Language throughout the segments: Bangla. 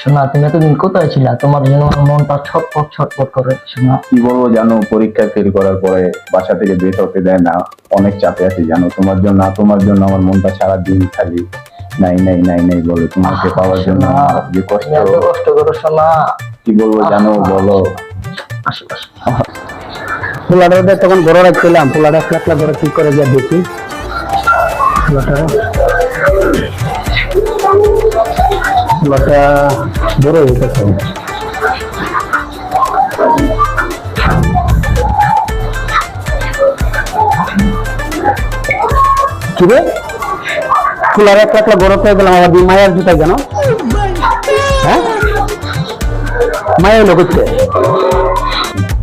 শোনা তুমি এতদিন কোথায় ছিলা? তোমার জন্য আমার মনটা ছটফট ছটফট করে শোনা। কি বলব জানো পরীক্ষা ফেল করার পরে বাসা থেকে বের হতে দেয় না। অনেক চাপে আছি জানো। তোমার জন্য তোমার জন্য আমার মনটা সারাদিন খালি। নাই নাই নাই নাই বলো তোমাকে পাওয়ার জন্য যে কষ্ট। কষ্ট করো শোনা। কি বলব জানো বলো। পোলাটা তখন বড় রাখছিলাম পোলাটা একলা একলা করে কি করে গিয়ে দেখি। পোলাটা পোলাটা বড় হয়ে গেছে। কি রে? পোলার একলা একলা বড় হয়ে গেলাম আবার মায়ের জুতা কেন? হ্যাঁ? মায়ের লোক হচ্ছে।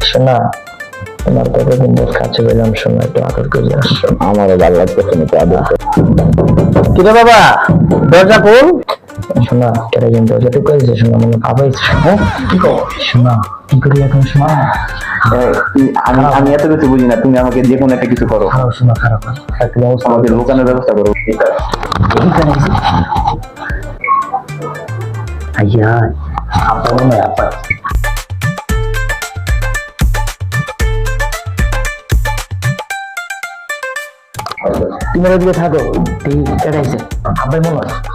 শোনা তোমার কতদিন পর কাছে পেলাম শোনা একটু আদর করে আসছো আমারও ভালো লাগতেছে না তো আদর। কিরে। বাবা? দরজা খোল। শোনা কেটে কিন্তু যতটুকু হয়েছে শোনা মনে ভাবাইছে হ্যাঁ? শোনা কি করি এখন শোনা? আমি আমি এত কিছু বুঝি না তুমি আমাকে যে কোনো একটা কিছু করো। খারাপ শোনা খারাপ একটা ব্যবস্থা আমাকে লুকানোর ব্যবস্থা করো। আইয়া আপা মনে আপা। তুমি ওদিকে থাকো এই কেটাইছে আব্বাই মনে হয়।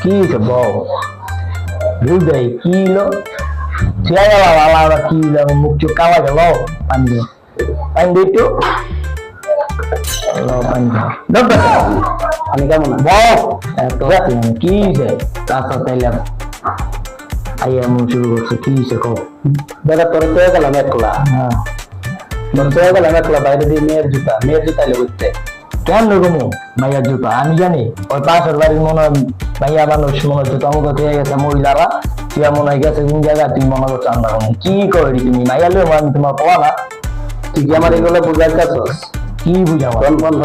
কি বউ বুঝতে কি হলো ছিলাই গেল আলাদা কি মুখ চোখ কালা গেল পানি দিয়ে পানি দিয়ে একটু লো। আমি কেমন কি রাস্তাতে এলাম আইয়া এমন শুরু করছে কি হয়েছে কো দাদা তোর তো গেলাম একলা তোর তো গেলাম একলা বাইরে দিয়ে মেয়ের জুতা মেয়ের জুতা এলে বুঝতে কেন রকম মাইয়ার জুতা আমি জানি ওই পাশের বাড়ির মনে হয় মাইয়া মানুষ মনে হচ্ছে তমুক হয়ে গেছে মহিলারা তুই মনে হয় গেছে কোন জায়গায় তুই মনে করছ আমরা কি করি তুমি? মাইয়া লো আমি তোমার পাওয়া না। তুই কি আমার এগুলো বুঝাই চাচ্ছস কি বুঝাবো? ভদ্র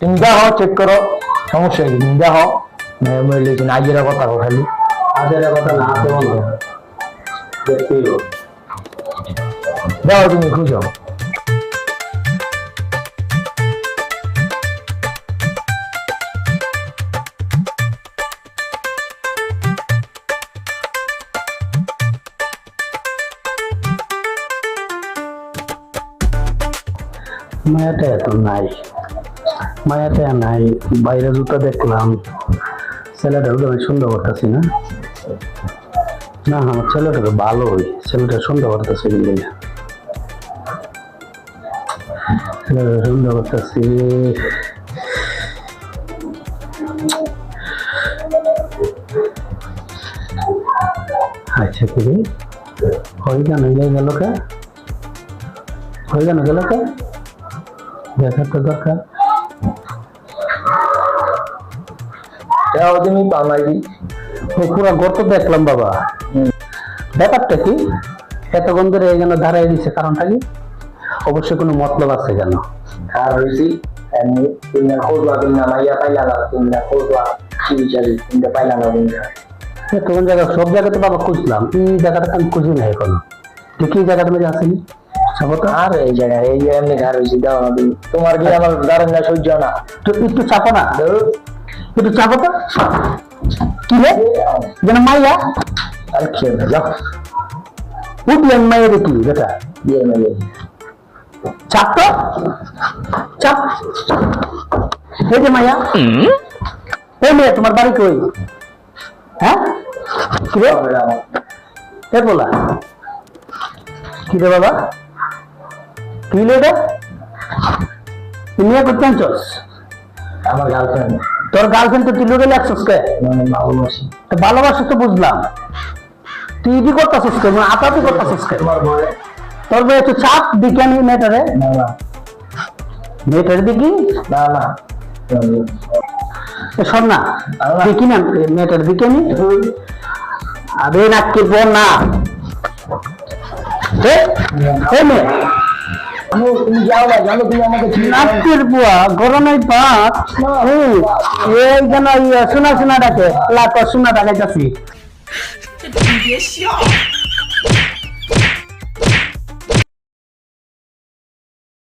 তুমি দেখো চেক করো। সমস্যা কি? তুমি দেখো আজের কথা খালি। আজের কথা না দেখো তুমি খুঁজো মায়াটা এত নাই। মায়াটা নাই। বাইরে জুতা দেখলাম। ছেলেটা আমি সুন্দর করতেছি না। না, আমার ছেলেটা তো ভালোই ছেলেটা সুন্দর করতেছে কিন্তু। ছেলেটা সুন্দর করতেছি। আচ্ছা কি? হয়ে কেন গেল কে? হয়ে কেন গেল কে? দেখার তো দরকার দেখো তুমি পামারি ও গর্ত দেখলাম বাবা। ব্যাপারটা কি? এতক্ষণ ধরে এখানে দাঁড়াই কারণটা কি? অবশ্যই কোনো মতলব আছে কেন আর হয়েছি এমনি তুমি খোঁজবা তুমি মাইয়া পাইলা না তুমি খোঁজবা বিচারি তুমি পাইলা না তুমি জায়গা সব জায়গাতে বাবা খুঁজলাম। এই জায়গাটা আমি খুঁজি না এখন। এই জায়গাটা মধ্যে আসেনি আর এই জায়গায় এই যে এমনি ঘর হয়েছি দাও না তুমি তোমার কি আমার দাঁড়ান না সহ্য না। তো একটু চাপো না। একটু চাপো তো। কি রে? যেন মাইয়া। আর খেয়ে না যাও। উঠলেন মাইয়া দেখি যেটা দিয়ে মেলে চাপ তো। চাপ। এই যে মাইয়া। এই মেয়ে তোমার বাড়ি কই? হ্যাঁ? কি রে? এ বলা। কি রে বাবা? কি এটা তুই মেয়ে করতে আনছস? আমার গার্লফ্রেন্ড তোর গার্লফ্রেন্ড তো তুই লোকে লাগছস কে? ভালোবাসি। তো ভালোবাসা তো বুঝলাম। তুই ইদি করতেছিস কে? মানে আতাতি করতেছিস কে? তোর বয়ে একটু চাপ বিজ্ঞানী মেয়েটারে। না না। মেয়েটারে দেখি। না না। শোন না দেখি না মেয়েটার দিকে আমি। আরে নাকি বল না। মেয়ে। তুমি যাও না জানো তুমি আমাকে চিনি না। নাকের বুয়া গরমের ভাত হুম এই যেন শোনা শোনা ডাকে লাখ ডাকাইতাছি 别笑。